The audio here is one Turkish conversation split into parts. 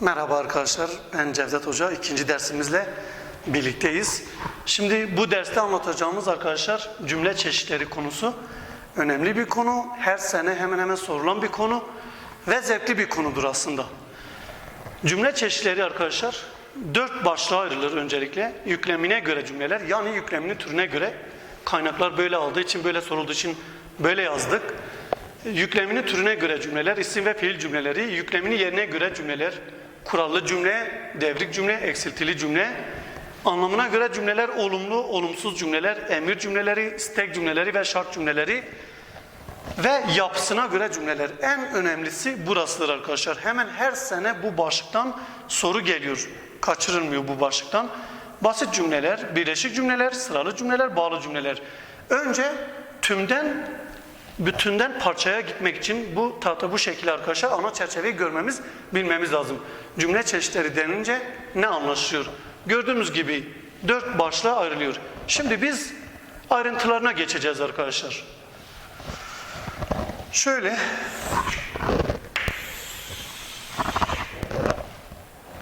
Merhaba arkadaşlar, ben Cevdet Hoca. İkinci dersimizle birlikteyiz. Şimdi bu derste anlatacağımız arkadaşlar cümle çeşitleri konusu. Önemli bir konu, her sene hemen hemen sorulan bir konu ve zevkli bir konudur aslında. Cümle çeşitleri arkadaşlar dört başlığa ayrılır öncelikle. Yüklemine göre cümleler yani yükleminin türüne göre kaynaklar böyle aldığı için böyle sorulduğu için böyle yazdık. Yükleminin türüne göre cümleler, isim ve fiil cümleleri, yükleminin yerine göre cümleler, kurallı cümle, devrik cümle, eksiltili cümle, anlamına göre cümleler, olumlu, olumsuz cümleler, emir cümleleri, istek cümleleri ve şart cümleleri ve yapısına göre cümleler. En önemlisi burasıdır arkadaşlar. Hemen her sene bu başlıktan soru geliyor. Kaçırılmıyor bu başlıktan. Basit cümleler, birleşik cümleler, sıralı cümleler, bağlı cümleler. Önce tümden bütünden parçaya gitmek için bu tahta bu şekilde arkadaşlar ana çerçeveyi görmemiz, bilmemiz lazım. Cümle çeşitleri denince ne anlaşılıyor? Gördüğümüz gibi dört başlığa ayrılıyor. Şimdi biz ayrıntılarına geçeceğiz arkadaşlar. Şöyle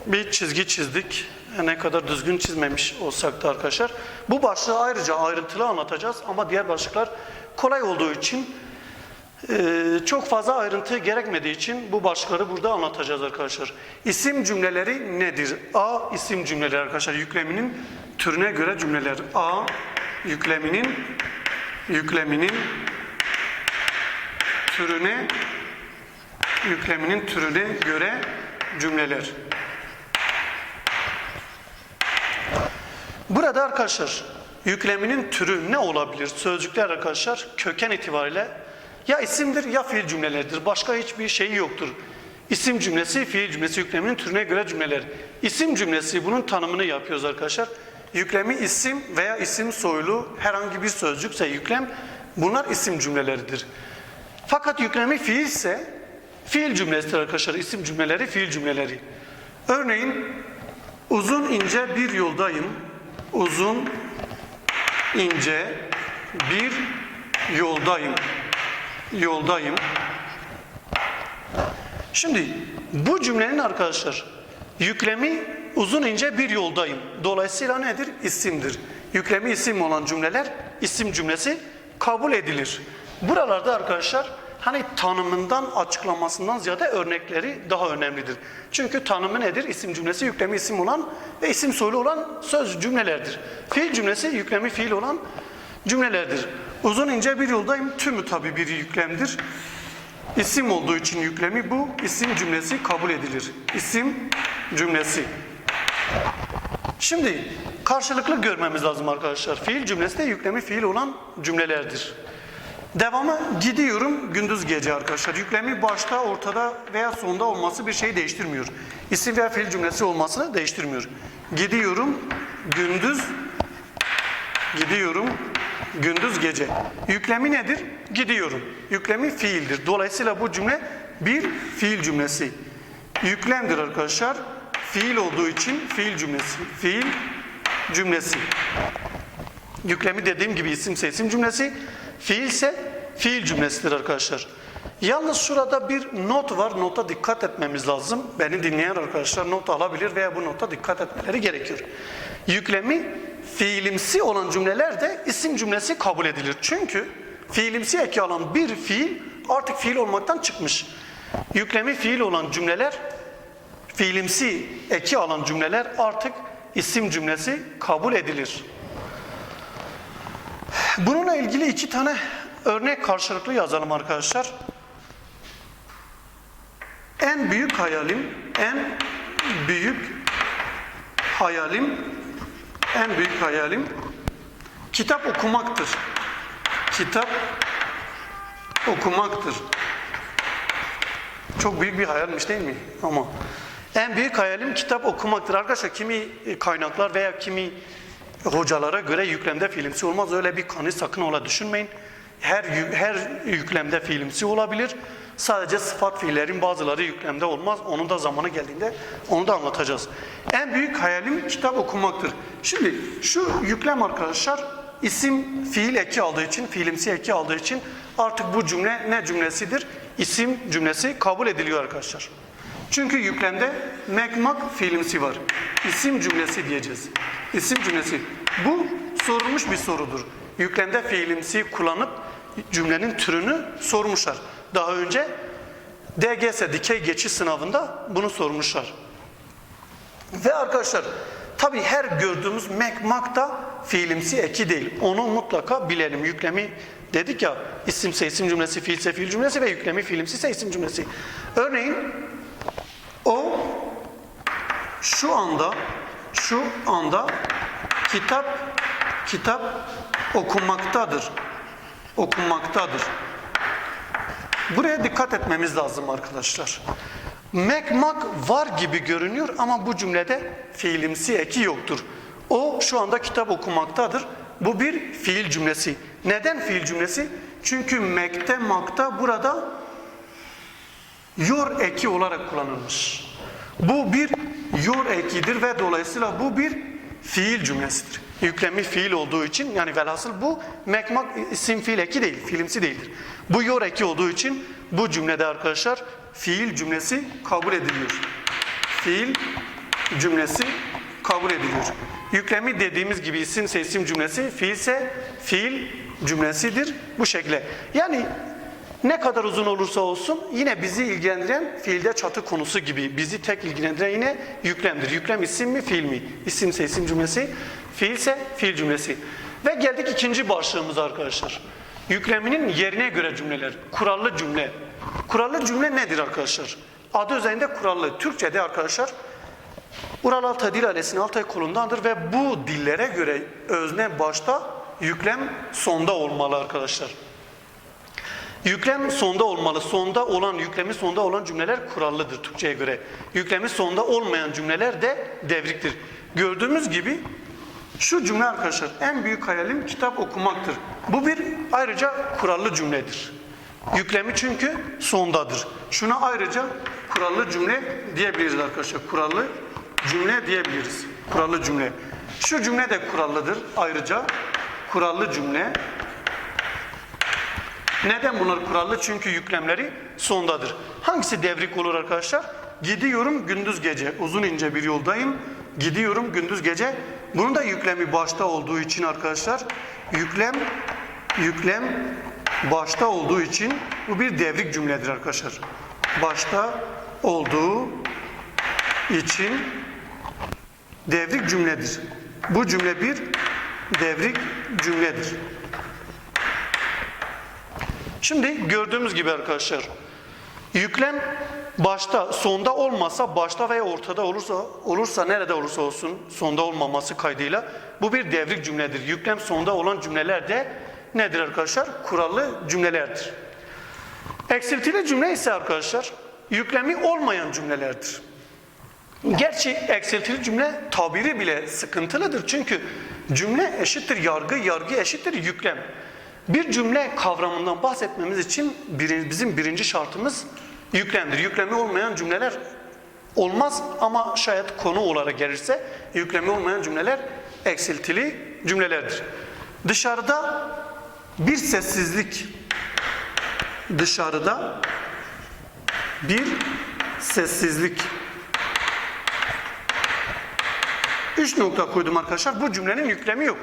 bir çizgi çizdik. Ne kadar düzgün çizmemiş olsak da arkadaşlar. Bu başlığı ayrıca ayrıntılı anlatacağız ama diğer başlıklar kolay olduğu için e, çok fazla ayrıntı gerekmediği için bu başlıkları burada anlatacağız arkadaşlar. İsim cümleleri nedir? A isim cümleleri arkadaşlar. Yükleminin türüne göre cümleler. A yükleminin yükleminin türüne yükleminin türüne göre cümleler. Burada arkadaşlar yükleminin türü ne olabilir? Sözcükler arkadaşlar köken itibariyle ya isimdir ya fiil cümlelerdir. Başka hiçbir şeyi yoktur. İsim cümlesi, fiil cümlesi yükleminin türüne göre cümleler. İsim cümlesi bunun tanımını yapıyoruz arkadaşlar. Yüklemi isim veya isim soylu herhangi bir sözcükse yüklem bunlar isim cümleleridir. Fakat yüklemi fiil ise fiil cümlesidir arkadaşlar. İsim cümleleri, fiil cümleleri. Örneğin uzun ince bir yoldayım. Uzun ince bir yoldayım. Yoldayım. Şimdi bu cümlenin arkadaşlar yüklemi uzun ince bir yoldayım. Dolayısıyla nedir? İsimdir. Yüklemi isim olan cümleler isim cümlesi kabul edilir. Buralarda arkadaşlar hani tanımından açıklamasından ziyade örnekleri daha önemlidir. Çünkü tanımı nedir? İsim cümlesi yüklemi isim olan ve isim soylu olan söz cümlelerdir. Fiil cümlesi yüklemi fiil olan cümlelerdir. Uzun ince bir yoldayım tümü tabi bir yüklemdir. İsim olduğu için yüklemi bu isim cümlesi kabul edilir. İsim cümlesi. Şimdi karşılıklı görmemiz lazım arkadaşlar. Fiil cümlesi de yüklemi fiil olan cümlelerdir. Devamı gidiyorum gündüz gece arkadaşlar. Yüklemi başta, ortada veya sonda olması bir şeyi değiştirmiyor. İsim veya fiil cümlesi olmasını değiştirmiyor. Gidiyorum gündüz gidiyorum gündüz gece. Yüklemi nedir? Gidiyorum. Yüklemi fiildir. Dolayısıyla bu cümle bir fiil cümlesi. Yüklemdir arkadaşlar. Fiil olduğu için fiil cümlesi. Fiil cümlesi. Yüklemi dediğim gibi isimse isim cümlesi, fiilse fiil cümlesidir arkadaşlar. Yalnız şurada bir not var. Nota dikkat etmemiz lazım. Beni dinleyen arkadaşlar not alabilir veya bu nota dikkat etmeleri gerekiyor. Yüklemi fiilimsi olan cümleler de isim cümlesi kabul edilir. Çünkü fiilimsi eki alan bir fiil artık fiil olmaktan çıkmış. Yüklemi fiil olan cümleler, fiilimsi eki alan cümleler artık isim cümlesi kabul edilir. Bununla ilgili iki tane örnek karşılıklı yazalım arkadaşlar. En büyük hayalim, en büyük hayalim, en büyük hayalim kitap okumaktır. Kitap okumaktır. Çok büyük bir hayalmiş değil mi? Ama en büyük hayalim kitap okumaktır. Arkadaşlar kimi kaynaklar veya kimi hocalara göre yüklemde fiilimsi olmaz. Öyle bir kanı sakın ola düşünmeyin. Her her yüklemde fiilimsi olabilir. Sadece sıfat fiillerin bazıları yüklemde olmaz. Onun da zamanı geldiğinde onu da anlatacağız. En büyük hayalim kitap okumaktır. Şimdi şu yüklem arkadaşlar isim fiil eki aldığı için, fiilimsi eki aldığı için artık bu cümle ne cümlesidir? isim cümlesi kabul ediliyor arkadaşlar. Çünkü yüklemde mekmak fiilimsi var. İsim cümlesi diyeceğiz. İsim cümlesi. Bu sorulmuş bir sorudur. Yüklemde fiilimsi kullanıp cümlenin türünü sormuşlar. Daha önce DGS dikey geçiş sınavında bunu sormuşlar. Ve arkadaşlar tabi her gördüğümüz mekmak da fiilimsi eki değil. Onu mutlaka bilelim. Yüklemi dedik ya isimse isim cümlesi, fiilse fiil cümlesi ve yüklemi fiilimsi ise isim cümlesi. Örneğin o şu anda şu anda kitap kitap okunmaktadır. Okunmaktadır. Buraya dikkat etmemiz lazım arkadaşlar. Mekmak var gibi görünüyor ama bu cümlede fiilimsi eki yoktur. O şu anda kitap okumaktadır. Bu bir fiil cümlesi. Neden fiil cümlesi? Çünkü mekte makta burada yor eki olarak kullanılmış. Bu bir yor ekidir ve dolayısıyla bu bir fiil cümlesidir. Yüklemi fiil olduğu için yani velhasıl bu mekmak isim fiil eki değil, fiilimsi değildir. Bu yor eki olduğu için bu cümlede arkadaşlar fiil cümlesi kabul ediliyor. Fiil cümlesi kabul ediliyor. Yüklemi dediğimiz gibi isim cümlesi, fiilse fiil cümlesidir bu şekilde. Yani ne kadar uzun olursa olsun yine bizi ilgilendiren fiilde çatı konusu gibi bizi tek ilgilendiren yine yüklemdir. Yüklem isim mi fiil mi? İsimse isim cümlesi, fiilse fiil cümlesi. Ve geldik ikinci başlığımıza arkadaşlar. Yükleminin yerine göre cümleler. Kurallı cümle. Kurallı cümle nedir arkadaşlar? Adı üzerinde kurallı. Türkçe'de arkadaşlar Ural Altay Dil Ailesi'nin Altay kolundandır ve bu dillere göre özne başta yüklem sonda olmalı arkadaşlar. Yüklem sonda olmalı. Sonda olan, yüklemi sonda olan cümleler kurallıdır Türkçe'ye göre. Yüklemi sonda olmayan cümleler de devriktir. Gördüğümüz gibi şu cümle arkadaşlar en büyük hayalim kitap okumaktır. Bu bir ayrıca kurallı cümledir. Yüklemi çünkü sondadır. Şuna ayrıca kurallı cümle diyebiliriz arkadaşlar. Kurallı cümle diyebiliriz. Kurallı cümle. Şu cümle de kurallıdır ayrıca. Kurallı cümle. Neden bunlar kurallı? Çünkü yüklemleri sondadır. Hangisi devrik olur arkadaşlar? Gidiyorum gündüz gece. Uzun ince bir yoldayım. Gidiyorum gündüz gece. Bunun da yüklemi başta olduğu için arkadaşlar yüklem yüklem başta olduğu için bu bir devrik cümledir arkadaşlar. Başta olduğu için devrik cümledir. Bu cümle bir devrik cümledir. Şimdi gördüğümüz gibi arkadaşlar yüklem başta sonda olmasa başta veya ortada olursa olursa nerede olursa olsun sonda olmaması kaydıyla bu bir devrik cümledir. Yüklem sonda olan cümleler de nedir arkadaşlar? Kurallı cümlelerdir. Eksiltili cümle ise arkadaşlar yüklemi olmayan cümlelerdir. Gerçi eksiltili cümle tabiri bile sıkıntılıdır. Çünkü cümle eşittir yargı, yargı eşittir yüklem. Bir cümle kavramından bahsetmemiz için bir- bizim birinci şartımız yüklemdir. Yüklemi olmayan cümleler olmaz ama şayet konu olarak gelirse yüklemi olmayan cümleler eksiltili cümlelerdir. Dışarıda bir sessizlik dışarıda bir sessizlik Üç nokta koydum arkadaşlar. Bu cümlenin yüklemi yok.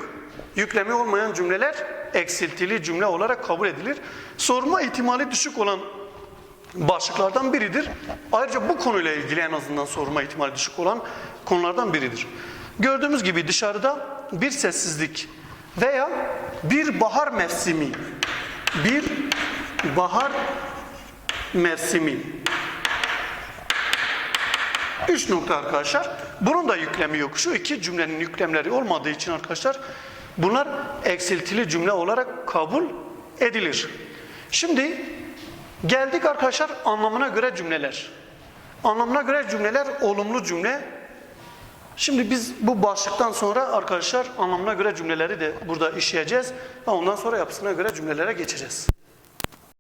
Yüklemi olmayan cümleler eksiltili cümle olarak kabul edilir. Sorma ihtimali düşük olan başlıklardan biridir. Ayrıca bu konuyla ilgili en azından sorma ihtimali düşük olan konulardan biridir. Gördüğümüz gibi dışarıda bir sessizlik veya bir bahar mevsimi, bir bahar mevsimi Üç nokta arkadaşlar. Bunun da yüklemi yok. Şu iki cümlenin yüklemleri olmadığı için arkadaşlar bunlar eksiltili cümle olarak kabul edilir. Şimdi geldik arkadaşlar anlamına göre cümleler. Anlamına göre cümleler olumlu cümle. Şimdi biz bu başlıktan sonra arkadaşlar anlamına göre cümleleri de burada işleyeceğiz. Ondan sonra yapısına göre cümlelere geçeceğiz.